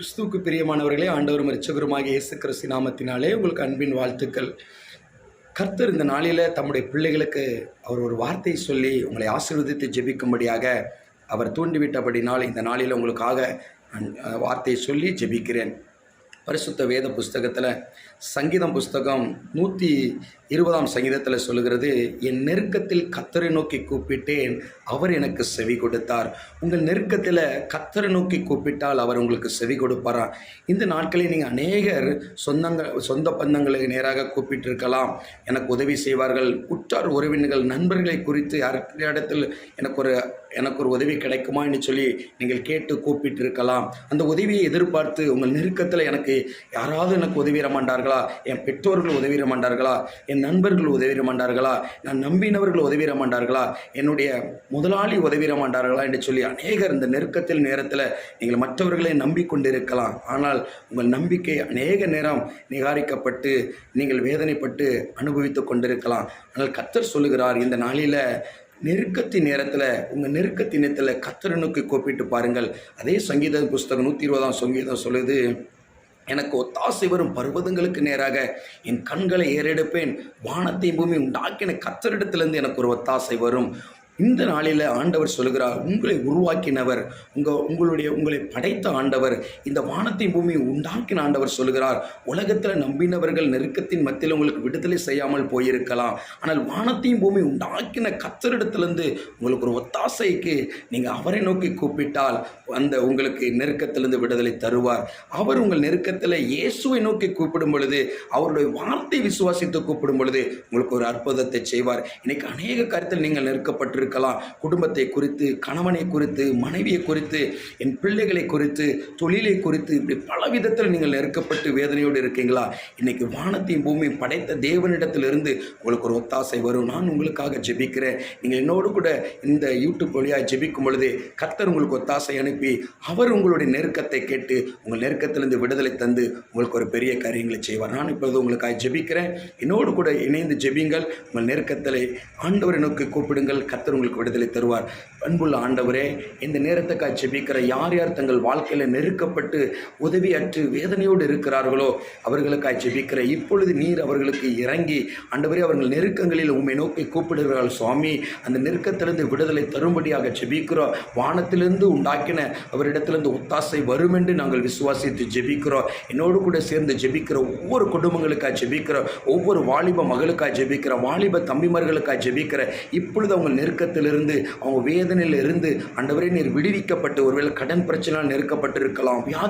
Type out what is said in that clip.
கிறிஸ்துவுக்கு பிரியமானவர்களே ஆண்டவரும் இரட்சகருமாகிய இயேசு கிறிஸ்து நாமத்தினாலே உங்களுக்கு அன்பின் வாழ்த்துக்கள். கர்த்தர் இந்த நாளில் தம்முடைய பிள்ளைகளுக்கு அவர் ஒரு வார்த்தை சொல்லி உங்களை ஆசீர்வதித்து ஜெபிக்கும்படியாக அவர் தூண்டிவிட்டபடினால் இந்த நாளில் உங்களுக்காக நான் வார்த்தையை சொல்லி ஜெபிக்கிறேன். பரிசுத்த வேத புஸ்தகத்தில் சங்கீதம் புஸ்தகம் நூற்றி இருபதாம் சங்கீதத்தில் சொல்லுகிறது என் நெருக்கத்தில் கத்தரை நோக்கி கூப்பிட்டேன் அவர் எனக்கு செவி கொடுத்தார். உங்கள் நெருக்கத்தில் கத்தரை நோக்கி கூப்பிட்டால் அவர் உங்களுக்கு செவி கொடுப்பாரா? இந்த நாட்களில் நீங்கள் அநேகர் சொந்தங்கள் சொந்த பந்தங்களுக்கு நேராக கூப்பிட்டிருக்கலாம். எனக்கு உதவி செய்வார்கள். உற்றார் உறவினர்கள் நண்பர்களை குறித்து இடத்தில் எனக்கு ஒரு எனக்கு ஒரு உதவி கிடைக்குமா என்று சொல்லி நீங்கள் கேட்டு கூப்பிட்டிருக்கலாம். அந்த உதவியை எதிர்பார்த்து உங்கள் நெருக்கத்தில் எனக்கு யாராவது எனக்கு உதவிட மாட்டார்களா? என் பெற்றோர்கள் உதவிட மாட்டார்களா? என் நண்பர்கள் உதவிட மாட்டார்களா நான் நம்பினவர்கள் உதவிட மாட்டார்களா என்னுடைய முதலாளி உதவிட மாட்டார்களா என்று சொல்லி அநேகர் இந்த நெருக்கத்தில் நேரத்தில் நீங்கள் மற்றவர்களை நம்பிக்கொண்டிருக்கலாம். ஆனால் உங்கள் நம்பிக்கை அநேக நேரம் நிகாரிக்கப்பட்டு நீங்கள் வேதனைப்பட்டு அனுபவித்து கொண்டிருக்கலாம். ஆனால் கத்தர் சொல்லுகிறார் இந்த நாளில் நெருக்கத்தின் நேரத்தில் உங்கள் நெருக்கத்தின் நேரத்தில் கத்தரனுக்கு கூப்பிட்டு பாருங்கள். அதே சங்கீத புஸ்தகம் நூற்றி இருபதாம் சங்கீதம் சொல்லுது எனக்கு ஒத்தாசை வரும் பர்வதங்களுக்கு நேராக என் கண்களை ஏறெடுப்பேன். வானத்தை பூமி உண்டாக்கின கத்தரிடத்திலிருந்து எனக்கு ஒரு ஒத்தாசை வரும். இந்த நாளில் ஆண்டவர் சொல்கிறார் உங்களை உருவாக்கினவர் உங்கள் உங்களுடைய உங்களை படைத்த ஆண்டவர் இந்த வானத்தை பூமி உண்டாக்கின ஆண்டவர் சொல்கிறார் உலகத்தில் நம்பினவர்கள் நெருக்கத்தின் மத்தியில் உங்களுக்கு விடுதலை செய்யாமல் போயிருக்கலாம். ஆனால் வானத்தையும் பூமி உண்டாக்கின கத்தரிடத்திலிருந்து உங்களுக்கு ஒரு ஒத்தாசைக்கு நீங்கள் அவரை நோக்கி கூப்பிட்டால் அந்த உங்களுக்கு நெருக்கத்திலிருந்து விடுதலை தருவார். அவர் உங்கள் நெருக்கத்தில் இயேசுவை நோக்கி கூப்பிடும் பொழுது அவருடைய வார்த்தை விசுவாசித்து கூப்பிடும் பொழுது உங்களுக்கு ஒரு அற்புதத்தை செய்வார். இன்னைக்கு அநேக கருத்தில் நீங்கள் நெருக்கப்பட்டிருக்க இருக்கலாம். குடும்பத்தை குறித்து கணவனை குறித்து மனைவியை குறித்து என் பிள்ளைகளை குறித்து தொழிலை குறித்து இப்படி பல விதத்தில் நீங்கள் நெருக்கப்பட்டு வேதனையோடு இருக்கீங்களா? இன்னைக்கு வானத்தையும் பூமியும் படைத்த தேவனிடத்திலிருந்து உங்களுக்கு ஒரு ஒத்தாசை வரும். நான் உங்களுக்காக ஜெபிக்கிறேன். நீங்கள் என்னோடு கூட இந்த யூடியூப் வழியாக ஜெபிக்கும் பொழுது கத்தர் உங்களுக்கு ஒத்தாசை அனுப்பி அவர் உங்களுடைய நெருக்கத்தை கேட்டு உங்கள் நெருக்கத்திலிருந்து விடுதலை தந்து உங்களுக்கு ஒரு பெரிய காரியங்களை செய்வார். நான் இப்பொழுது உங்களுக்காக ஜெபிக்கிறேன். என்னோடு கூட இணைந்து ஜெபிங்கள் உங்கள் நெருக்கத்தில் ஆண்டவரை நோக்கி கூப்பிடுங்கள். கத்தர் உங்களுக்கு விடுதலை தருவார். அன்புள்ள ஆண்டவரே இந்த நேரத்துக்காக ஜெபிக்கிற யார் யார் தங்கள் வாழ்க்கையில் நெருக்கப்பட்டு உதவியற்று வேதனையோடு இருக்கிறார்களோ அவர்களுக்காக செபிக்கிற இப்பொழுது நீர் அவர்களுக்கு இறங்கி ஆண்டவரே அவர்கள் நெருக்கங்களில் உண்மை நோக்கி கூப்பிடுகிறார்கள் சுவாமி. அந்த நெருக்கத்திலிருந்து விடுதலை தரும்படியாக ஜெபிக்கிறோம். வானத்திலிருந்து உண்டாக்கின அவரிடத்திலிருந்து ஒத்தாசை வரும் என்று நாங்கள் விசுவாசித்து ஜெபிக்கிறோம். என்னோடு கூட சேர்ந்து ஜெபிக்கிற ஒவ்வொரு குடும்பங்களுக்காக ஜெபிக்கிற ஒவ்வொரு வாலிப மகளுக்காக ஜெபிக்கிற வாலிப தம்பிமார்களுக்காக ஜெபிக்கிற இப்பொழுது அவங்க நெருக்கத்திலிருந்து அவங்க வேதனையில் இருந்து அண்டவரே நீர் விடுவிக்கப்பட்டு ஒருவேளை கடன் பிரச்சனையால் நெருக்கப்பட்டிருக்கலாம் வியாதி